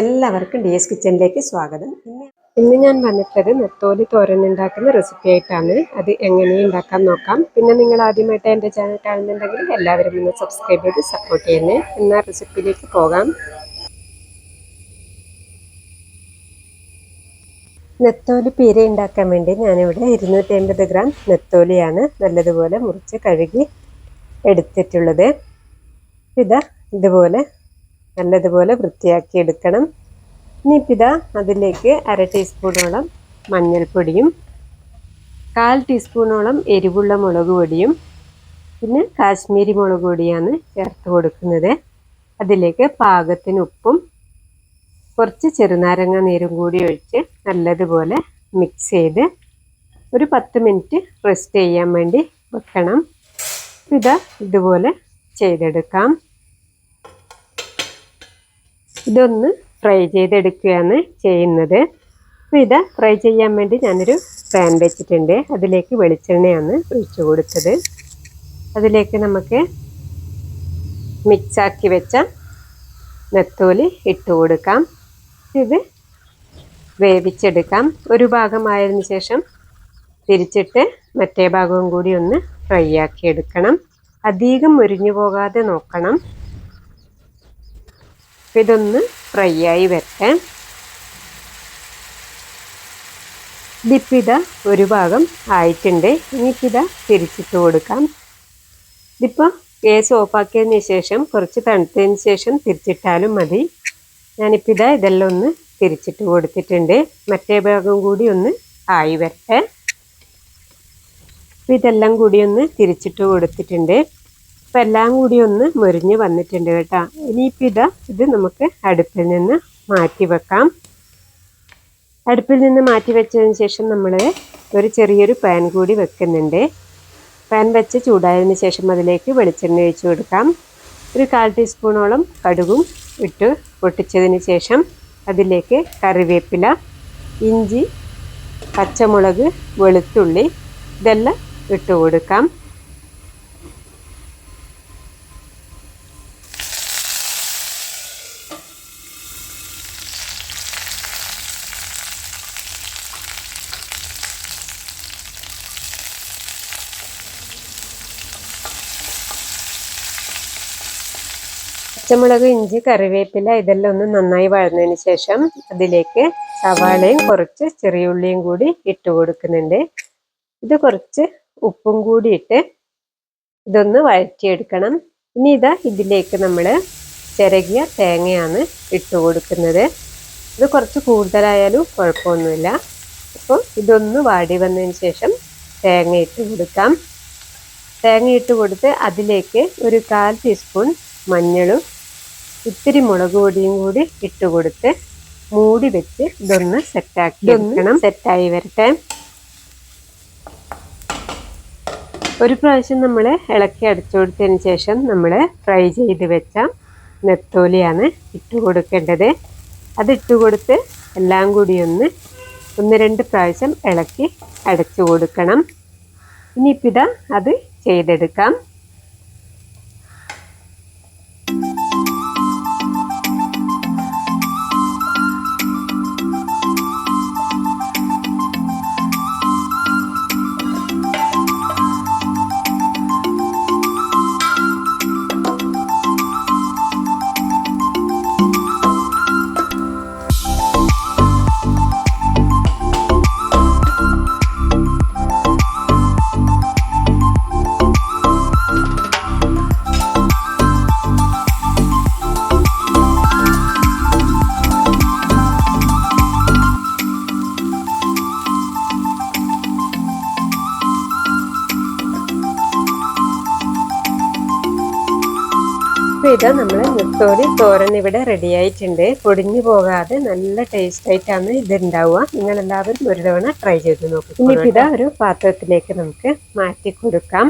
എല്ലാവർക്കും D S കിച്ചണിലേക്ക് സ്വാഗതം. ഇന്ന് ഇന്ന് ഞാൻ വന്നിട്ടത് നെത്തോലി തോരൻ ഉണ്ടാക്കുന്ന റെസിപ്പി ആയിട്ടാണ്. അത് എങ്ങനെ ഉണ്ടാക്കാൻ നോക്കാം. പിന്നെ നിങ്ങൾ ആദ്യമായിട്ട് എന്റെ ചാനൽ കാണുന്നുണ്ടെങ്കിൽ എല്ലാവരും ഒന്ന് സബ്സ്ക്രൈബ് ചെയ്ത് സപ്പോർട്ട് ചെയ്യുന്നത് എന്നാൽ റെസിപ്പിയിലേക്ക് പോകാം. നെത്തോലി പീര ഉണ്ടാക്കാൻ വേണ്ടി ഞാനിവിടെ ഇരുന്നൂറ്റി അൻപത് ഗ്രാം നെത്തോലിയാണ് നല്ലതുപോലെ മുറിച്ച് കഴുകി എടുത്തിട്ടുള്ളത്. ഇതാ ഇതുപോലെ നല്ലതുപോലെ വൃത്തിയാക്കി എടുക്കണം. ഇനിയിപ്പിത അതിലേക്ക് അര ടീസ്പൂണോളം മഞ്ഞൾപ്പൊടിയും കാൽ ടീസ്പൂണോളം എരിവുള്ള മുളക് പൊടിയും പിന്നെ കാശ്മീരി മുളക് പൊടിയാണ് ചേർത്ത് കൊടുക്കുന്നത്. അതിലേക്ക് പാകത്തിന് ഉപ്പും കുറച്ച് ചെറുനാരങ്ങ നീരും കൂടി ഒഴിച്ച് നല്ലതുപോലെ മിക്സ് ചെയ്ത് ഒരു പത്ത് മിനിറ്റ് റെസ്റ്റ് ചെയ്യാൻ വേണ്ടി വെക്കണം. ഇതാ ഇതുപോലെ ചെയ്തെടുക്കാം. ഇതൊന്ന് ഫ്രൈ ചെയ്തെടുക്കുകയാണ് ചെയ്യുന്നത്. അപ്പോൾ ഇത് ഫ്രൈ ചെയ്യാൻ വേണ്ടി ഞാനൊരു പാൻ വെച്ചിട്ടുണ്ട്. അതിലേക്ക് വെളിച്ചെണ്ണയാണ് ഒഴിച്ചു കൊടുത്തത്. അതിലേക്ക് നമുക്ക് മിക്സാക്കി വെച്ച നെത്തോലി ഇട്ട് കൊടുക്കാം. ഇത് വേവിച്ചെടുക്കാം. ഒരു ഭാഗമായതിനു ശേഷം തിരിച്ചിട്ട് മറ്റേ ഭാഗവും കൂടി ഒന്ന് ഫ്രൈ ആക്കി എടുക്കണം. അധികം മുരിഞ്ഞു പോകാതെ നോക്കണം. ഇതൊന്ന് ഫ്രൈ ആയി വരട്ടെ. ദിപ്പിത ഒരു ഭാഗം ആയിട്ടുണ്ട്. ഇനിയിപ്പിത തിരിച്ചിട്ട് കൊടുക്കാം. ഇതിപ്പോൾ ഗ്യാസ് ഓഫാക്കിയതിന് ശേഷം കുറച്ച് തണുത്തതിന് ശേഷം തിരിച്ചിട്ടാലും മതി. ഞാനിപ്പോൾ ഇതാ ഇതെല്ലാം ഒന്ന് തിരിച്ചിട്ട് കൊടുത്തിട്ടുണ്ട്. മറ്റേ ഭാഗം കൂടി ഒന്ന് ആയി വരട്ടെ. അപ്പോൾ ഇതെല്ലാം കൂടി ഒന്ന് തിരിച്ചിട്ട് കൊടുത്തിട്ടുണ്ട്. അപ്പം എല്ലാം കൂടി ഒന്ന് മുരിഞ്ഞ് വന്നിട്ടുണ്ട് കേട്ടോ. ഇനിയിപ്പോൾ ഇതാ ഇത് നമുക്ക് അടുപ്പിൽ നിന്ന് മാറ്റി വെക്കാം. അടുപ്പിൽ നിന്ന് മാറ്റി വെച്ചതിന് ശേഷം നമ്മൾ ഒരു ചെറിയൊരു പാൻ കൂടി വെക്കുന്നുണ്ട്. പാൻ വെച്ച് ചൂടായതിന് ശേഷം അതിലേക്ക് വെളിച്ചെണ്ണ ഒഴിച്ചു കൊടുക്കാം. ഒരു കാൽ ടീസ്പൂണോളം കടുകും ഇട്ട് പൊട്ടിച്ചതിന് ശേഷം അതിലേക്ക് കറിവേപ്പില ഇഞ്ചി പച്ചമുളക് വെളുത്തുള്ളി ഇതെല്ലാം ഇട്ട് കൊടുക്കാം. പച്ചമുളക് ഇഞ്ചി കറിവേപ്പില ഇതെല്ലാം ഒന്ന് നന്നായി വഴന്നതിന് ശേഷം അതിലേക്ക് സവാളയും കുറച്ച് ചെറിയ ഉള്ളിയും കൂടി ഇട്ട് കൊടുക്കുന്നുണ്ട്. ഇത് കുറച്ച് ഉപ്പും കൂടി ഇട്ട് ഇതൊന്ന് വഴറ്റിയെടുക്കണം. ഇനി ഇതാ ഇതിലേക്ക് നമ്മൾ ചിരകിയ തേങ്ങയാണ് ഇട്ട് കൊടുക്കുന്നത്. ഇത് കുറച്ച് കൂടുതലായാലും കുഴപ്പമൊന്നുമില്ല. അപ്പോൾ ഇതൊന്ന് വാടി വന്നതിന് ശേഷം തേങ്ങ ഇട്ട് കൊടുക്കാം. തേങ്ങ ഇട്ട് കൊടുത്ത് അതിലേക്ക് ഒരു കാൽ ടീസ്പൂൺ മഞ്ഞളും ഇത്തിരി മുളക് പൊടിയും കൂടി ഇട്ട് കൊടുത്ത് മൂടി വെച്ച് ഇതൊന്ന് സെറ്റാക്കി വെക്കണം സെറ്റായി വരട്ടെ. ഒരു പ്രാവശ്യം നമ്മൾ ഇളക്കി അടച്ചു കൊടുത്തതിന് ശേഷം നമ്മൾ ഫ്രൈ ചെയ്ത് വെച്ച നെത്തോലിയാണ് ഇട്ട് കൊടുക്കേണ്ടത്. അത് ഇട്ട് കൊടുത്ത് എല്ലാം കൂടി ഒന്ന് ഒന്ന് രണ്ട് പ്രാവശ്യം ഇളക്കി അടച്ചു കൊടുക്കണം. ഇനിയിപ്പിതാ അത് ചെയ്തെടുക്കാം. ഇതാ നമ്മൾ മുത്തോലി തോരൻ ഇവിടെ റെഡി ആയിട്ടുണ്ട്. പൊടിഞ്ഞു പോകാതെ നല്ല ടേസ്റ്റ് ആയിട്ടാണ് ഇത് ഉണ്ടാവുക നിങ്ങൾ എല്ലാവരും ഒരു തവണ ട്രൈ ചെയ്ത് നോക്കും. ഇനി ഇതാ ഒരു പാത്രത്തിലേക്ക് നമുക്ക് മാറ്റി കൊടുക്കാം